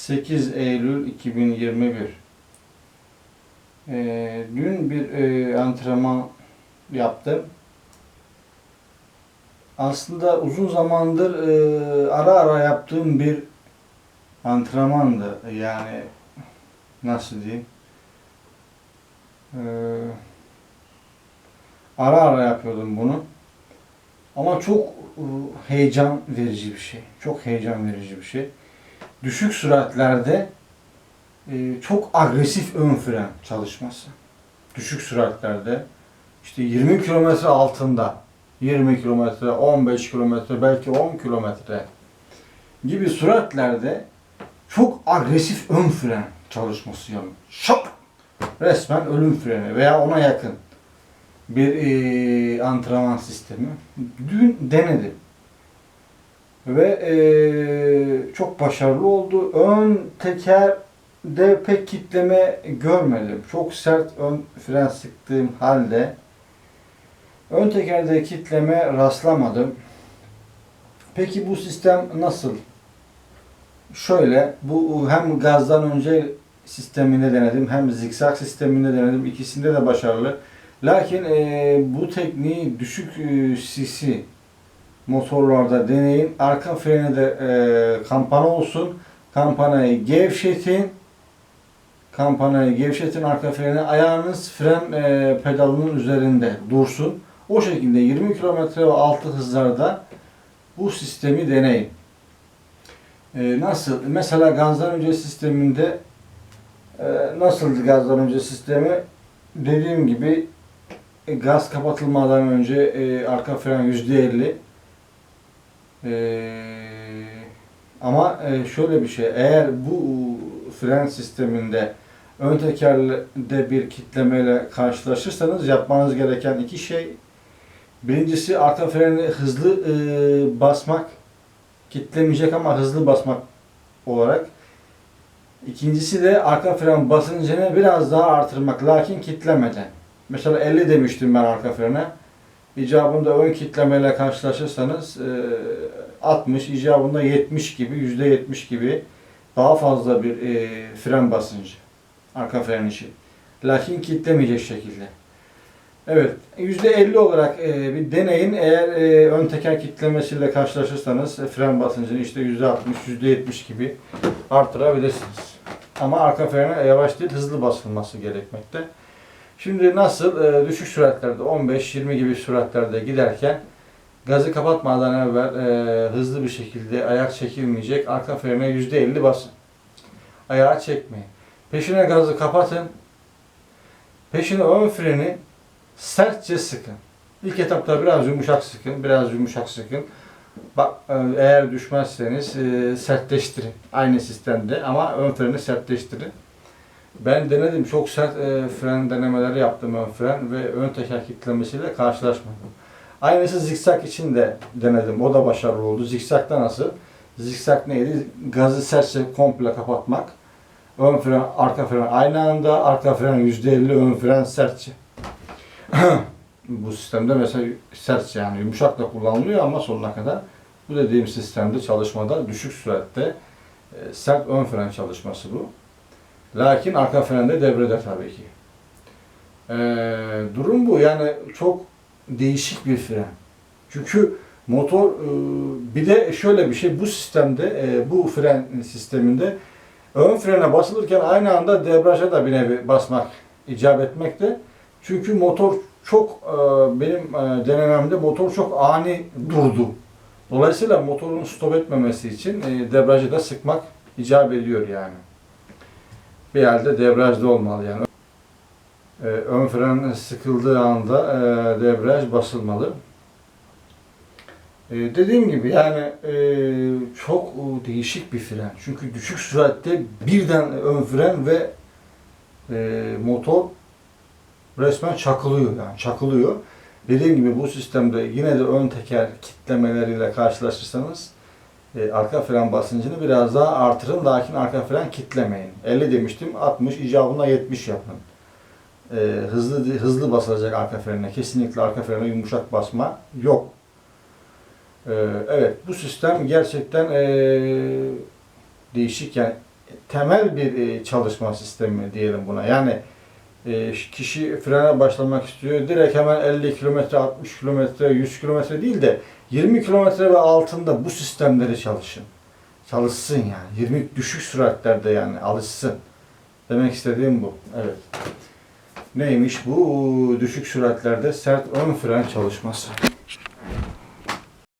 8 Eylül 2021 Ee, Dün bir e, antrenman yaptım. Aslında uzun zamandır e, ara ara yaptığım bir antrenmandı. Yani nasıl diyeyim? Ee, ara ara yapıyordum bunu. Ama çok e, heyecan verici bir şey. Çok heyecan verici bir şey. Düşük süratlerde e, çok agresif ön fren çalışması. Düşük süratlerde işte 20 kilometre altında 20 kilometre, 15 kilometre, belki 10 kilometre gibi süratlerde çok agresif ön fren çalışması yani. Şap! Resmen ölüm freni veya ona yakın bir e, antrenman sistemi. Dün denedim. Ve e, çok başarılı oldu. Ön tekerde pek kitleme görmedim. Çok sert ön fren sıktığım halde ön tekerde kitleme rastlamadım. Peki bu sistem nasıl? Şöyle, bu hem gazdan önce sisteminde denedim hem zikzak sisteminde denedim. İkisinde de başarılı. Lakin e, bu tekniği düşük e, cc motorlarda deneyin. Arka freni de e, kampana olsun. Kampanayı gevşetin. Kampanayı gevşetin arka freni. Ayağınız fren e, pedalının üzerinde dursun. O şekilde 20 km ve altı hızlarda bu sistemi deneyin. E, nasıl? Mesela gazdan önce sisteminde e, nasıldı gazdan önce sistemi? Dediğim gibi e, gaz kapatılmadan önce e, arka fren %50 ee, ama e, şöyle bir şey, eğer bu fren sisteminde ön tekerde bir kitlemeyle karşılaşırsanız yapmanız gereken iki şey. Birincisi arka freni hızlı e, basmak, kitlemeyecek ama hızlı basmak olarak. İkincisi de arka fren basıncını biraz daha artırmak lakin kitlemeden. Mesela 50 demiştim ben arka frene. İcabında ön kitlemeyle karşılaşırsanız e, 60, icabında 70 gibi, %70 gibi daha fazla bir e, fren basıncı arka fren için. Lakin kitlemeyecek şekilde. Evet, %50 olarak e, bir deneyin. Eğer e, ön teker kitlemesiyle karşılaşırsanız e, fren basıncını işte %60, %70 gibi artırabilirsiniz. Ama arka frene yavaş değil, hızlı basılması gerekmekte. Şimdi nasıl e, düşük süratlerde 15-20 gibi süratlerde giderken gazı kapatmadan evvel e, hızlı bir şekilde ayak çekilmeyecek arka frene %50 basın. Ayağı çekmeyin. Peşine gazı kapatın. Peşine ön freni sertçe sıkın. İlk etapta biraz yumuşak sıkın, biraz yumuşak sıkın. Bak e, eğer düşmezseniz e, sertleştirin. Aynı sistemde ama ön freni sertleştirin. Ben denedim. Çok sert e, fren denemeleri yaptım ön fren ve ön teker kitlemesiyle karşılaşmadım. Aynısı zikzak için de denedim. O da başarılı oldu. Zikzakta nasıl? Zikzak neydi? Gazı sertçe komple kapatmak. Ön fren, arka fren aynı anda. Arka fren %50, ön fren sertçe. Bu sistemde mesela sert yani yumuşak da kullanılıyor ama sonuna kadar bu dediğim sistemde çalışmada düşük süratte e, sert ön fren çalışması bu. Lakin arka frende devrede tabii ki. Ee, durum bu. Yani çok değişik bir fren. Çünkü motor e, bir de şöyle bir şey bu sistemde e, bu fren sisteminde ön frene basılırken aynı anda debriyaja da bir nevi basmak icap etmekte. Çünkü motor çok e, benim e, denememde motor çok ani durdu. Dolayısıyla motorun stop etmemesi için e, debriyajı da sıkmak icap ediyor yani bir yerde debriyajda olmalı yani. Ee, ön fren sıkıldığı anda e, debriyaj basılmalı. Ee, dediğim gibi yani e, çok değişik bir fren. Çünkü düşük süratte birden ön fren ve e, motor resmen çakılıyor yani çakılıyor. Dediğim gibi bu sistemde yine de ön teker kitlemeleriyle karşılaşırsanız e, arka fren basıncını biraz daha artırın lakin arka fren kitlemeyin. 50 demiştim 60 icabında 70 yapın. E, hızlı hızlı basılacak arka frenine. Kesinlikle arka frene yumuşak basma yok. E, evet bu sistem gerçekten e, değişik yani temel bir e, çalışma sistemi diyelim buna. Yani e, kişi frene başlamak istiyor. Direkt hemen 50 kilometre, 60 kilometre, 100 kilometre değil de 20 kilometre ve altında bu sistemleri çalışın. Çalışsın yani. 20 düşük süratlerde yani alışsın. Demek istediğim bu. Evet. Neymiş bu? Düşük süratlerde sert ön fren çalışması.